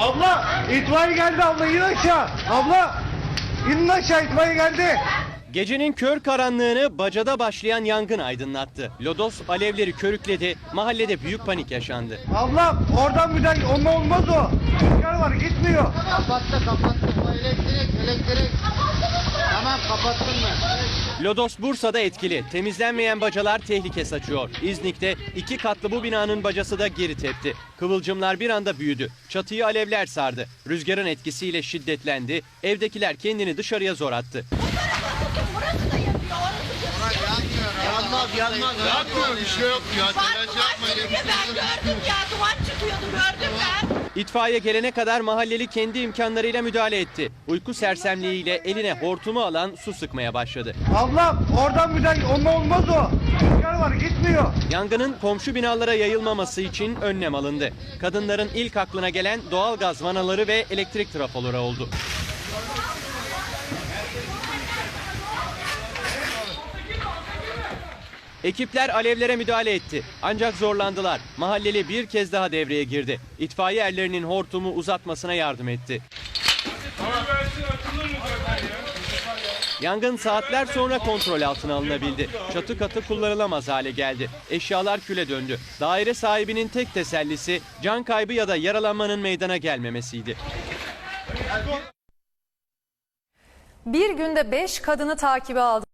Abla itfaiye geldi abla in aşağı. Abla inin aşağı itfaiye geldi. Gecenin kör karanlığını bacada başlayan yangın aydınlattı. Lodos alevleri körükledi, mahallede büyük panik yaşandı. Abla oradan bir de onunla olmaz o. Rüzgar var gitmiyor. Kapattı kapattı. Elektrik elektrik. Tamam kapattın mı? Lodos Bursa'da etkili. Temizlenmeyen bacalar tehlike saçıyor. İznik'te iki katlı bu binanın bacası da geri tepti. Kıvılcımlar bir anda büyüdü. Çatıyı alevler sardı. Rüzgarın etkisiyle şiddetlendi. Evdekiler kendini dışarıya zor attı. Yanmaz yanmaz. Yapmıyor bir şey yok ya. Telaş yapmayın. ben gördüm ya duman çıkıyordu gördüm ben. İtfaiye gelene kadar mahalleli kendi imkanlarıyla müdahale etti. Uyku sersemliğiyle eline hortumu alan su sıkmaya başladı. Abla oradan de onunla olmaz o. Rüzgar var gitmiyor. Yangının komşu binalara yayılmaması için önlem alındı. Kadınların ilk aklına gelen doğal gaz vanaları ve elektrik trafoları oldu. Ekipler alevlere müdahale etti. Ancak zorlandılar. Mahalleli bir kez daha devreye girdi. İtfaiye erlerinin hortumu uzatmasına yardım etti. Yangın saatler sonra kontrol altına alınabildi. Çatı katı kullanılamaz hale geldi. Eşyalar küle döndü. Daire sahibinin tek tesellisi can kaybı ya da yaralanmanın meydana gelmemesiydi. Bir günde 5 kadını takibe aldı.